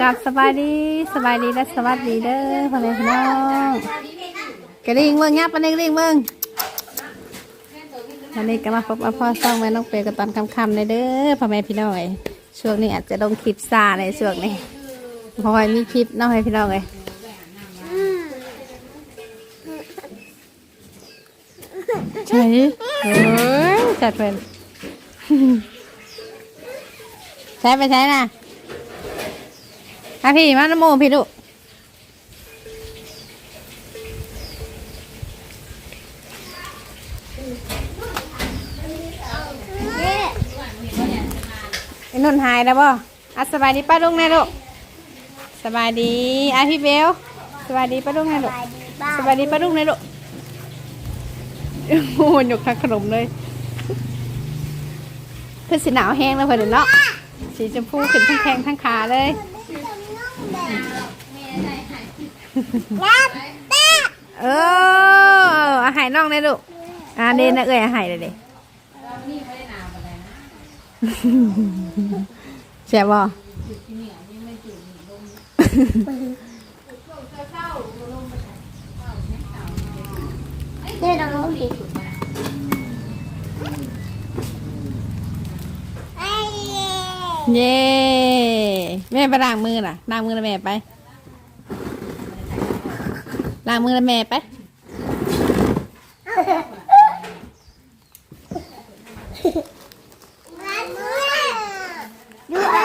กับสบายดีสบายดีและสวัสดีเด้อพ่อแม่พี่น้องกระดิ่งเมืองยับปันนี้กระดิ่งเมืองวันนี้ก็มาพบกับพ่อซ่องแม่น้องเปย์กับตอนค่ำๆเลยเด้อพ่อแม่พี่น้องเอ้ยช่วงนี้อาจจะลงคลิปซาในช่วงนี้พราะว่ามีคลิปน้องให้พี่น้องเลยใช่เฮ้จัดเป็นใช้ไปใช้นะ มาพี่มาน้ำโมพี่ลูกไอ้นุ่นหายแล้วบ่อะสบายดีป้าลุงแน่ลูกสบายดีอะพี่เบลสบายดีป้าลุงแน่ลูกสบายดีป้าลุงแน่ลูกโอ้โหหยกทักขนมเลยเพื่อสีหนาวแห้งแล้วเพื่อนเนาะสีชมพูขึ้นทั้งแข้งทั้งขาเลย เอออาหายน้องเลยลูกอ่าเดนนะเอ้ยอาหายเลยเด้แซ่บบ่เดี๋ยวเราลงดิไอ้เย่ แม่ไปล้างมือล่ะล้างมือแล้วแม่ไปล้างมือแล้วแม่ไปดูไอ้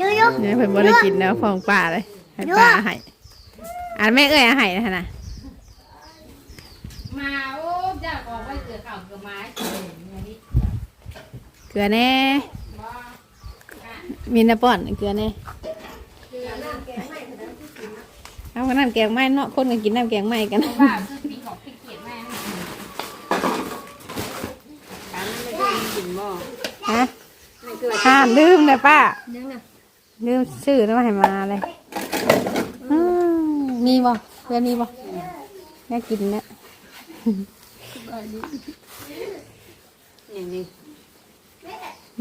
ดูดูเนี่ยเพิ่นบ่ได้กินแล้วฟองปลาเลยให้ปลาให้อ่านแม่เอ้ยอาหายนะนะมาโอ้จะบอกว่าเกลือเก่าเกลือไม้เกลืออย่างนี้เกลือแน่มีน้ำป้อนเกลือแน่ เอาน้ำแกงไหม้เนาะคนก็กินน้ำแกงไหม้กันว่าเพื่อนนี้ของพี่เกียรติแม่การนั้นไม่ได้กินบ่ฮะไม่เกลือห้ามลืมเลยป้ายังน่ะลืมชื่อแล้วมาให้มาเลยอืมมีบ่เพื่อนมีบ่น่ากินนะอย่างนี้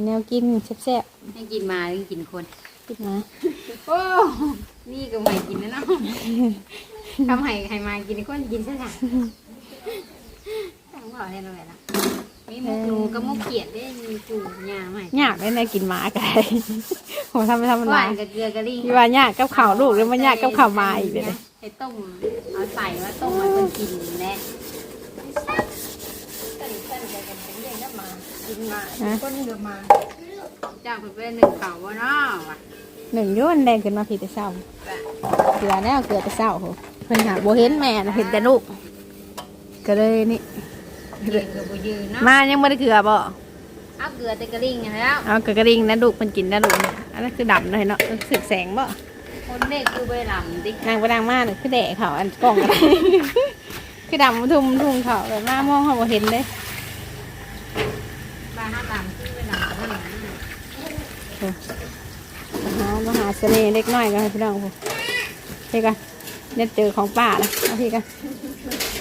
แนวกินแซ่บให้กินมาหรือกินคน ๆกินนะโอ้นี่ก็ไม่กินนะเนาะทำให้ให้มากินคนกินซะค่ะต้องบอกได้เลยนะมีมุกหนูกับมุกเกียรติได้มีปู่ยาใหม่ยากเลยนะกินหมาไก่โหทำไปทำมันหวาลานยกับเกลือกะลิ่งพี่ว่ายากกับข่าวลูกหรือมันยากกับข่าวหมาอีกเลยให้ต้มเอาใส่ว่าต้มมันเป็นกินแน่ฮะ เจ้าเป็นเป็นหนึ่งเขาว่านาะว่ะหนึ่งอย้นแดงขึ้นมาพี่แต่เศร้าเกลือแล้วเกลือแต่เศร้าโหเพิ่นหาโบเห็นแม่นะเห็นแต่ลูกก็เลยนี่เกลือกับยืนเนาะมายังไม่ได้เกลือบ่เอาเกลือแต่กระลิ่งแล้ว เอากระกระดิ่งนะลูกมันกินนะลูกอันนั้นคือดำเลยเนาะสึกแสงบ่คนเด็กคือใบหลำดินางไปนางมาเนี่ยคือแดดเขาอันกล้องอะไร คือดำทุ่มทุ่มเขาแบบมามองเขาบ่เห็นเลย บ้านห้าหลำคือใบหลำนั่นแหละ หามาหา เสน่ห์เล็กน้อยกันให้พี่น้องพูพี่กันเนี่ยเจอของป้านะเอาพี่กัน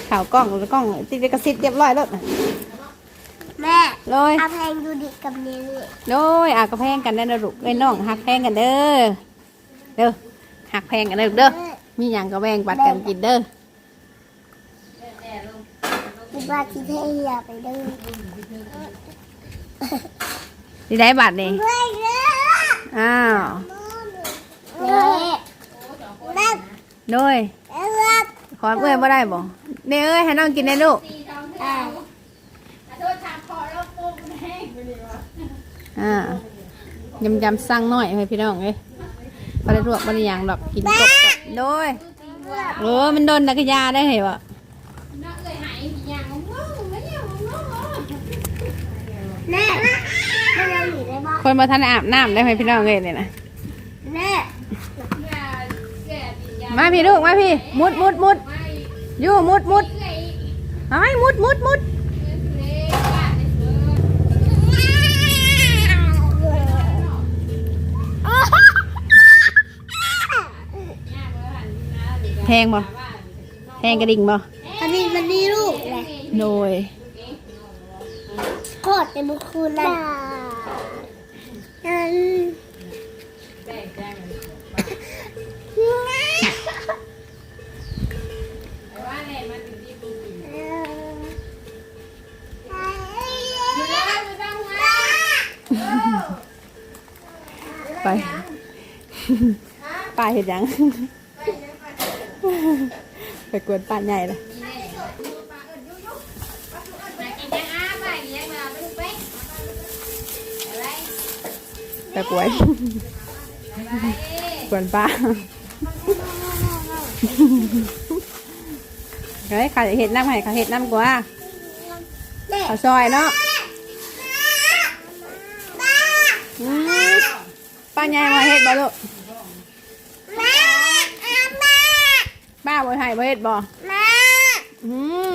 ข่าวกล้องแล้วกล้องติดกระซิบเรียบร้อยแล้วน่ะแม่โดยเอาเพลงดูดิกับนี้โดยอากระแพงกันได้อนะลูกไอ้ยน้องหักแพงกันเด้อเด้อหักแพงกันเด้อลูกเด้อมีอย่างก็แบ่งปัดกันกินเด้อคิดว่าที่เทียไปดูดีได้บัตรนี่เฮ้ยเด้ออ้าวแม่แม่ โดยเอ้ยขอเอ้ยบ่ได้บ่เด้อเอ้ยให้น้องกินได้ลูกอ่าอ่ายำยำสั่งหน่อยให้พี่น้องเอ้ยบ่ได้ลวกบ่ได้หยังดอกกินกบๆโดยโอ้มันโดนนักยาได้เหรอน่าเลยหายอย่างงงไม่เนี่ยงงแม่แม่เราหนีได้บ้างคนมาทันอาบน้ำได้ไหมพี่น้องเอ้ยเนี่ยนะ แม่ มาพี่ลูกมาพี่ มุดมุดมุดอยู่มุดมุดไอ้ยมุดมุดมุดแพงบ่แพงกระดิ่งบ่อันนี้มันนี่ลูกแหละโดยโคตรเป็นมุกคูณเลยอัน เห็นยังไปกวนป้าใหญ่เลยมากินยังอ้าไปกินยังมาไปลูกเป๊กอะไรไปกวนกวนป้าเฮ้ยเขาจะเห็ดน้ำให้เขาเห็ดน้ำกว่าเด็กเขาซอยเนาะอืมป้าใหญ่มาเห็ดบ่ลูก แม่แม่ ป้าบ่ให้บ่เห็ดบ่แม่อืม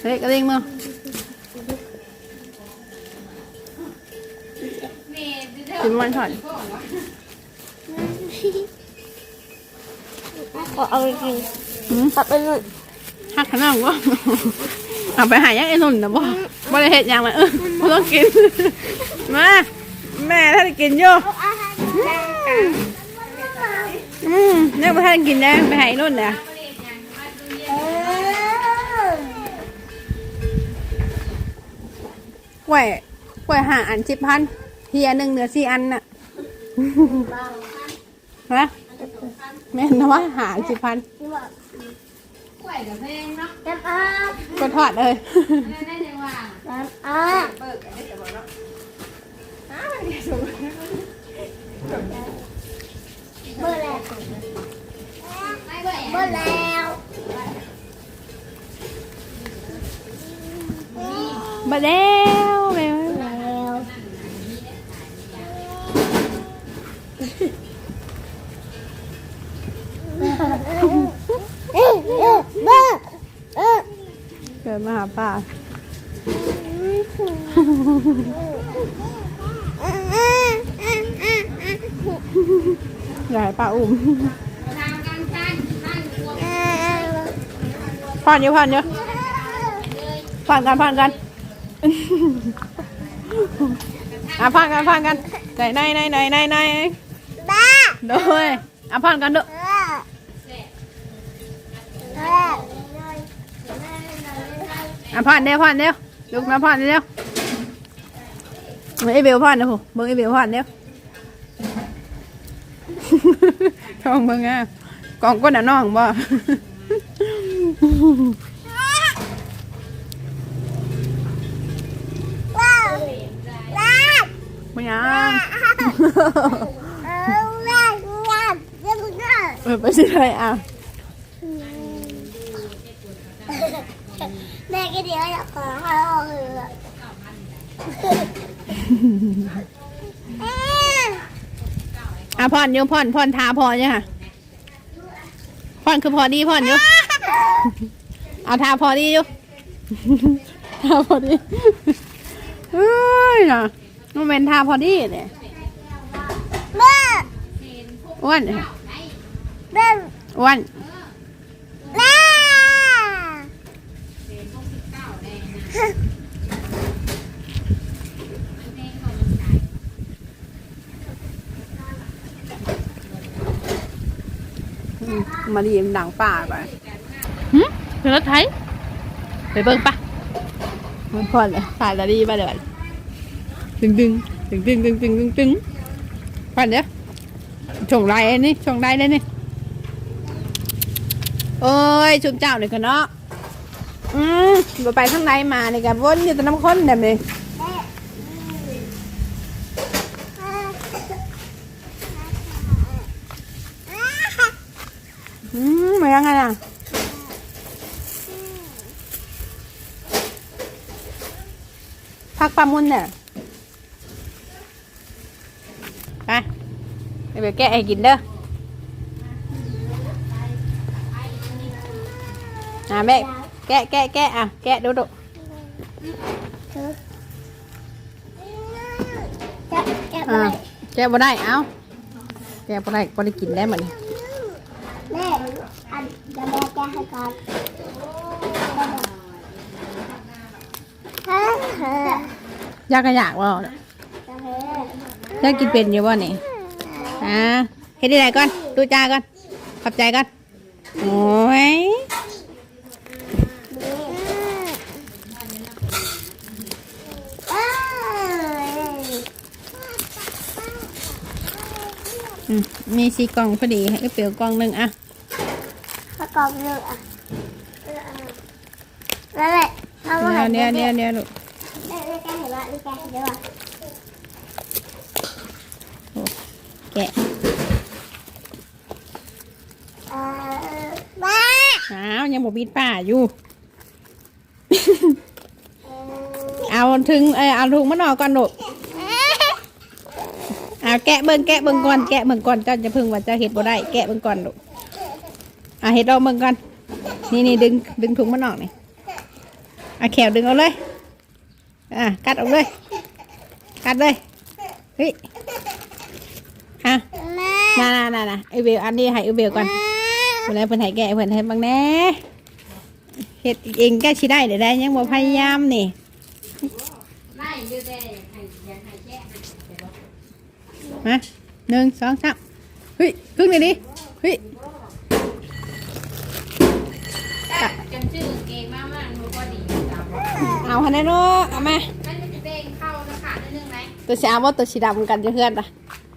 เฮ้ยกระดิ่งมือเมย์ดูเถอะกินมันถอดเอาไปกินอืมเอาไปเลยหักขนาดว่าเอาไปหายังไอ้นุ่นนะบ่บ่ได้เห็ดหยังเลยเออบ่ต้องกิน มา แม่ถ้าได้กินอยู่ อาหารแม่อืมเนี่ยบ่ทันกินได้ไปหาไอ้นุ่นเนี่ยเออกล้วยกล้วยห้าอันสิบพันเฮียหนึ่งเหลือสี่อันน่ะฮะแม่นนะว่าหาอันสิบพันที่บอกกล้วยกับเพลงเนาะน้ำอาบก็ทอดเลยนั่นนั่นยังว่าน้ำอาบเบิกกันได้แต่บอกเนาะเเบอร์แล้วเบอร์แล้วมาแล้วแล้วแล้วเกิดมาหาป่า ยากให้ป้าอุ้มทางการช่างช่างรวมผ่านเยอะผ่านเยอะผ่านกันผ่านกันอะผ่านกันผ่านกันไหนไหนไหนไหนไหนไหนบ้าโดยอะผ่านกันเด้อเออเอออะผ่านเดียวผ่านเดียวลุกมาผ่านเดียวเบิ่งไอเบลผ่านนะผมเบิ่งไอเบลผ่านเดียว ลองเบิ่งอะกองก้นอะน้องบ่ไม่ยังเอไปสิไรอะแม่ก็เดี๋ยวอยากขอข้าวเลย อะผ่อนอยู่ผ่อนผ่อนทาพอเนี่ยค่ะผ่อนคือพอดีผ่อนอยู่เอาทาพอดีอยู่ทาพอดีเฮ้ยนะมันเป็นทาพอดีเนี่ยแม่อ้วนแม่อ้วน ม่อืมมาดีมนดังป่าไปหึเป็นรถไทยไปเบิ่งปะมันผ่อนเลยผ่านแล้วดีป่ะเดี๋ยวตึงตึงตึงตึงตึงตึงตึงตึงผ่อนเดี๋ยวชงไรนี่ชงไรเลยนี่โอ้ยชุบเจ้าเลยกันเนาะอืมบ่ไปข้างในมานี่กับวนอยู่แต่น้ำข้นแบบนี้ อืมมายังไงอะพักปลามุนเนี่ยไปไปเดี๋ยวแกะให้กินเด้ออะแม่แกะแกะแกะอะแกะดูดูแกะแกะอ่าไปแกะบ่ได้ เอ้าแกะบ่ได้บ่ได้กินได้เหมือนแม่อัน จะให้ก่อนยากก็อยากว่าอยากกินเป็นอยู่บ่นี่อ่าเฮ็ดได้ก่อนดูจ้าก่อนขอบใจก่อนโอ้ยมีสีกล่องพอดีให้เปียวกล่องหนึ่งอะ ประกอบเลยอะนั่นแหละทำอาหารเดี๋ยวเดี๋ยวเดี๋ยวลูกเดี๋ยวแกเห็นว่าแกเดี๋ยวแกะเออบ้าอ้าวยังบอกบีดป้าอยู่ เอาถึงเออเอาถุงมันออกก่อนลูกเอาแกะเบิ่งแกะเบิ่งก่อนแกะเบิ่งก่อนเจ้าจะพึ่งว่าเจะเห็ดบ่ได้แกะเบิ่งก่อนลูก อะเห็ดเอาเบิ่งก่อนนี่นี่ดึงดึงถุงมันออกนี่อะแขวดึงเอาเลยอะกัดออกเลยกัดเลยเฮ้ยอะแม่น่าน่าน่าน่ะไอเบลอันนี้ให้ไอเบลก่อนเวลาเพิ่นให้แกะเพิ่นให้บางแหน่เฮ็ดเองก็สิได้เดี๋ยวได้ยังบ่พยายามนี่ไล่อยู่แต่ให้อยากให้แกะให้เดี๋ยวบอกมาหนึ่งสองสามเฮ้ยครึ่งเลยดิเฮ้ย แต่จำชื่อกางเกงมากมากรู้ก็ดีจ้ะเอาหันได้เนาะเอามามันจะเด้งเข้านะขาดนิดนึงไหมตัวสีเอาว่าตัวสีดำกันจะเพื่อนอะ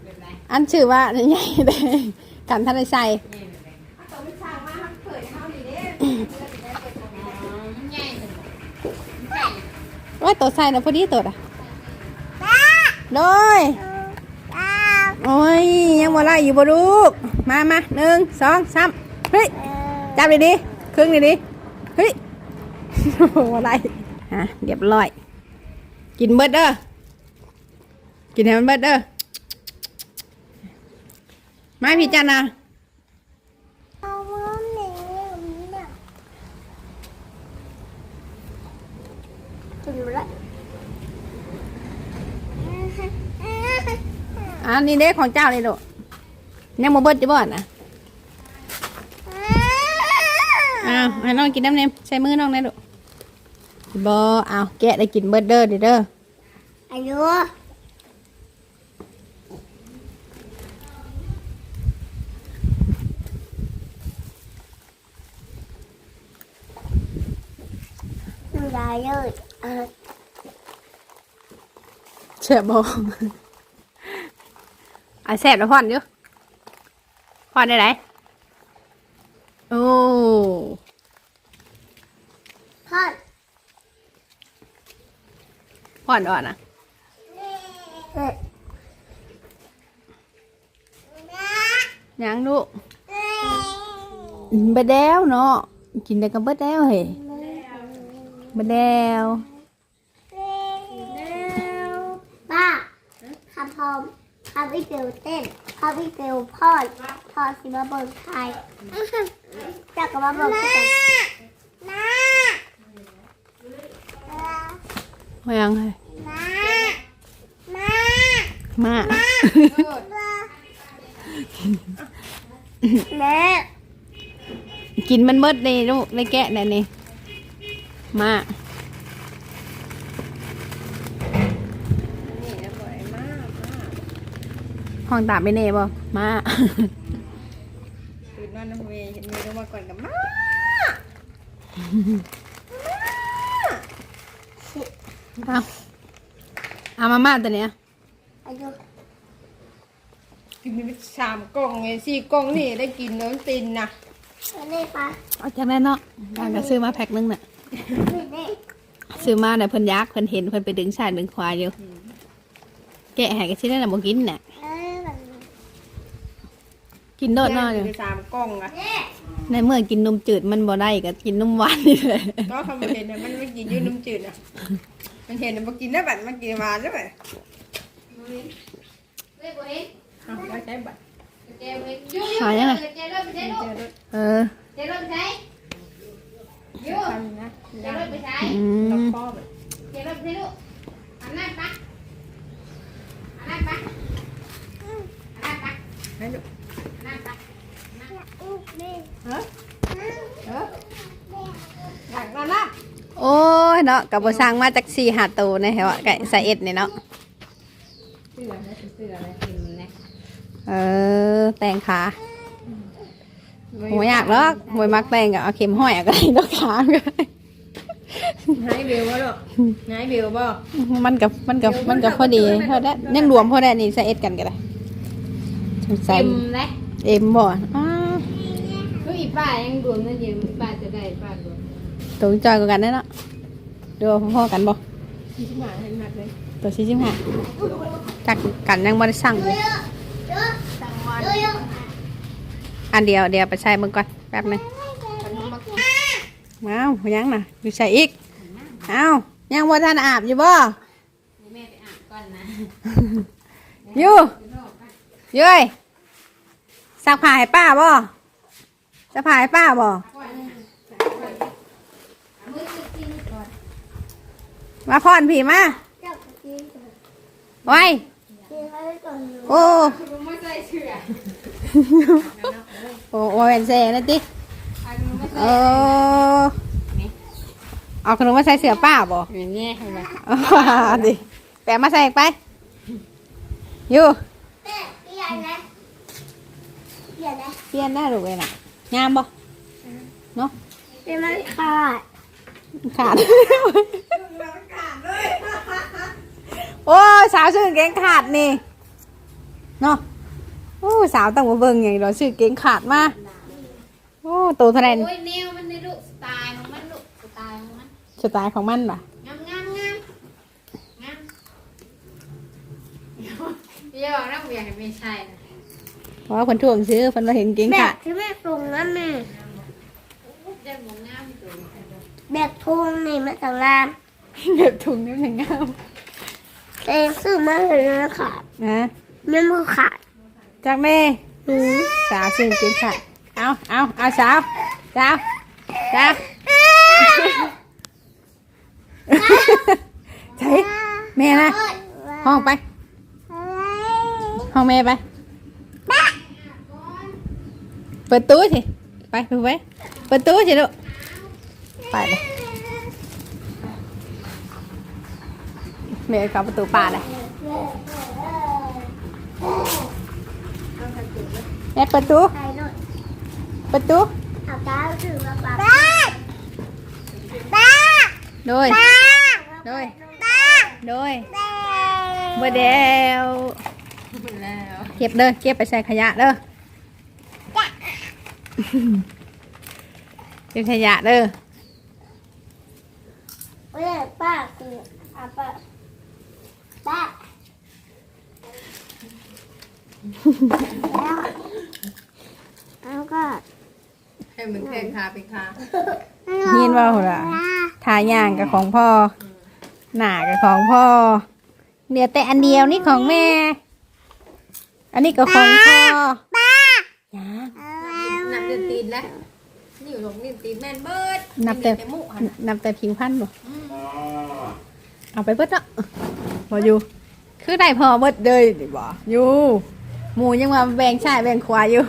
แบบไหนอันชื่อว่าใหญ่เลยกันท่านได้ใส่นี่แบบไหนอ๋อมันใหญ่หนึ่งใหญ่ว่าตัวใส่นะพอดีตัวอะบ้าโดยบ้าโอ้ยยังบ่ไล่อยู่บ่ลูก มามาหนึ่งสองสามเฮ้ยเออจับเลยดิครึ่งเลยดิ เฮ้ยบ่ไล่ฮะเรียบร้อย กินเบิดเด้อกินให้มันเบิดเด้อมาพี่จันนะเอามือหนีเนี่ยกินหมดละอันนี้เด้ของเจ้าเลยลูกยังบ่เบิดจะบ่นะ อ้าวให้น้องกินน้ำเนมใช้มือน้องนะลูกบ่เอาแกะได้กินเบิดเด้อเด้อเด้ออายุดูได้เลยเออเชื่อบ่อะแซ่บแล้วพ่อนอยู่พ่อนได้ไหน โอ้พ่อพ่อนอ่อนอะเด็กยังลูกเบิดแล้วเนาะกินได้ก็เบิดแล้วเฮ้ยเบิดแล้วป้าคำพร้อมคำวิเกลเต้นคำวิเกลพอด พอสิมาเบิกไทยจากกับมาเบิกกันมามายังเฮ้ยมามามาแม่กินมันเบิดเลยลูกในแกะเนี่ยนี่มาห้องตามไปเน่บ่มา ตื่นนอนน้ำเวย์เห็นเมย์ลงมาก่อนกับมาเอาเอามาม่าตัวเนี้ยอายุกินไปสามกล่องไงสี่กล่องนี่ได้กินน้ำตินนะนี่ป้าเอาจากนั้นเนาะอยากจะซื้อมาแพ็คนึงน่ะ นี่ซื้อมาเนี่ยเพิ่นยักเพิ่นเห็นเพิ่นไปดึงชายดึงควายอยู่ แกะให้ก็สิได้น่ะบ่กินน่ะ เออแบบกินโดดเนาะอยู่ไปสามกล่องอะ ในเมื่อกินนมจืดมันบ่ได้ก็กินนมหวานนี่เลยก็เขาเห็นเนี่ยมันไม่กินอยืนน้ำจืดอะมันเห็นมันกินได้บัดมันกินมาได้บัดเฮ้ยบ่เห็นเอาไว้ใช้บัดเจ๊บ่เห็นอยู่หายังไงเจ๊เลิกไปใช้ลูกเออเจ๊เลิกไปใช้อยู่ทำนะเจ๊เลิกไปใช้อืกับมพ่อแบบเจ๊เลิกไปใช้ลูก นี่เออเอออยากนอนละโอ้ยเนาะกับบ่สร้างมาจาก4 5ตัวในแถวไก่ใส่เอ็ดนี่เนาะเสือนะเสือนะกินนะเออแต่งขาบ่อยากหรอกบ่มักแต่งก็เอาเข็มห้อยเอาก็ได้ดอกขาก็ได้หายเบลบ่หรอกหายเบลบ่มันกับมันกับมันกับพอดีพอได้ยังรวมพอได้นี่ใส่เอ็ดกันก็ได้ใส่เต็มเลยเอ็มบ่อ้า ลูกอีป้ายังรวมนั่นเดียวอีป้าจะได้ป้ารวมตัวจอยกว่ากันแน่เนาะดูพ่อๆกันบ่ที่หมาเห็นหนักเลยตัวชี้ชิมหาจักกันยังบ่ได้สั่งเลยสั่งวันอันเดียวเดียวไปใช้มึงก่อนแป๊บหนึงขนมมากินอ้าวยังน่ะอยู่ใส่อีกอ้าวยังบ่ทันอาบอยู่บ่แม่ไปอาบก่อนนะอยู่อย้ยซักผ้าให้ป้าบ่ ซักผ้าให้ป้าบ่มาพรพี่มาจับกินไว้กินไว้ก่อนโอ้ลุงไม่ใส่เสื้อโอ้โอ้เป็นเซ่นะติอาลุงไม่เอใส่อเอาขนมมาใส่เสื้อป้าบ่อย่างเงี้ยเห็นไหมเอาดิแปะมาใส่อีกไปอยู่แม่เปลี่ยนนะเปลี่ยนนะเปลี่ยนได้หรือไงน่ะ งามบ่เนาะเป็นมันขาดขาด โอ้ยสาวชื่อเก่งขาดนี่เนาะโอ้ยสาวต้องมาเบิ่งอย่างเราชื่อเก่งขาดมาโอ้โตเท่าไหร่นี่โอ้ยแนวมันในลูกสไตล์ของมันลูกสไตล์ของมันสไตล์ของมันป่ะงามงามงามงามเดี๋ยวน้ำเบียร์ไม่ใช่นะ เพราะว่าคนท่วงซื้อคนเราเห็นเก่งแบขาบดที่แม่ส่งนะแม่เดี๋ยวหมูงามตัวนี้แบบทงนี่มาจากร้านแบบถุงนี่มันงามเองซื้อมาเลยนะขาดนะไม่มือขาดจากแม่ หือสาวชื่อเก่งขาดเอาเอาเอาสาวสาวสาวใช่แม่นะห้องไป ห้องแม่ไป เปิดตู้สิไปดูไปเปิดตู้สิลูกไปเลยแม่เข้าประตูป่าเลยแม่เปิดตู้ใส่หน่อยเปิดตู้เอาตาถือมาปะบ้าบ้าโดยบ้าโดยบ้าโดยบ้าบ่เดวแล้วเก็บเด้อเก็บไปใส่ขยะเด้อ เก็บขยะเด้อเว้ยป้าคืออาป้าป้าแล้วก็ให้มันแข่งคาเป็นคายินว่าหัวละทาย่างกับของพ่อ หน้ากับของพ่อเดี๋ยวแต่อันเดียวนี่ของแม่ อันนี้ก็ของพ่อ ป้า จ้า นับเดือนตีนแล้วนี่อยู่ หลงเดือนตีนแม่นเบิดนับแต่แต่หมูหันนับแต่ผิวพันธุ์บ่เอาไปเบิดเนาะบ่อยู่ คือได้พอเบิดเลยดิบ่อยู่ หมูยังมาแบ่งชายแบ่งขวาอยู่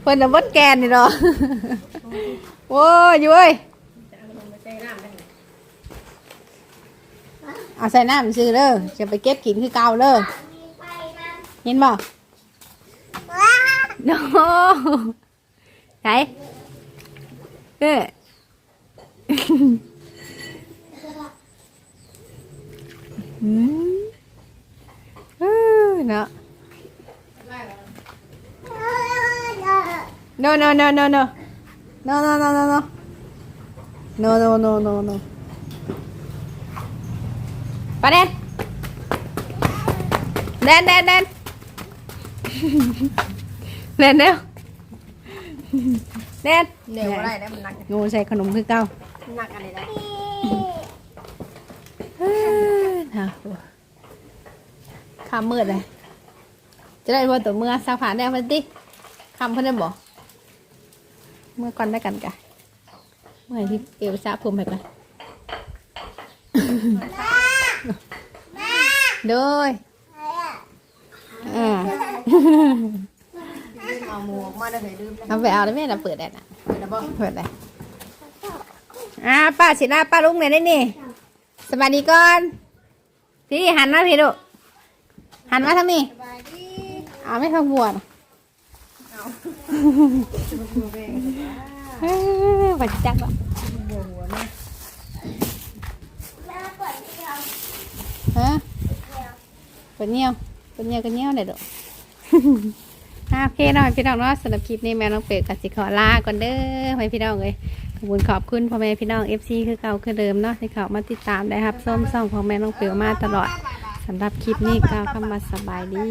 เพิ่นน่ะเบิดแกนนี่เนาะโอ้ยอยู่เอ้ยเอาใส่น้ำซื้อเด้อจะไปเก็บกินคือเก่าเด้อไปนะเห็นบ่ว้าโน้ ไหนเด้ออืมเนาะ no no no no no no no no no no no no no no no ปะเดนเดนเดนเดนเล่นเร็ว เล่นเดี๋ยวอะไรได้มันหนักงูใส่ขนมคือเก่าหนักอะไรได้เฮ้ยน่ากลัวคำมืดเลยจะได้พอตัวเมื่อสักผ่านได้พันติคำเพิ่นได้บอกเมื่อก่อนได้กันกะเมื่อที่เอวซาผมไปกันโดยอ่า เอาหมูออกมาได้เลยลืมแล้วเอาไปเอาได้ไหมเราเปิดได้นะแล้วบอกเปิดเลยอ่าป้าสิลาป้าลุงเลยได้นี่สวัสดีก่อนพี่หันมาพี่ดูหันมาทางนี้เอาไม่ทางบัวนะเฮ้ยบัดจักวะแม่เปิดเดียวฮะเป็นเงี้ยวเป็นเงี้ยวกันเงี้ยวได้ดูเอะ โอเคน้องพี่น้องเนาะสำหรับคลิปนี้แม่น้องเปรกกับสิขอลาก่อนเด้อให้พี่น้องเลยขอบคุณขอบคุณพ่อแม่พี่น้อง FC คือเก่าคือเดิมเนาะที่เขามาติดตามได้ครับส้มส่องของแม่น้องเปรกมาตลอดสำหรับคลิปนี้ก็เข้ามาสบายดี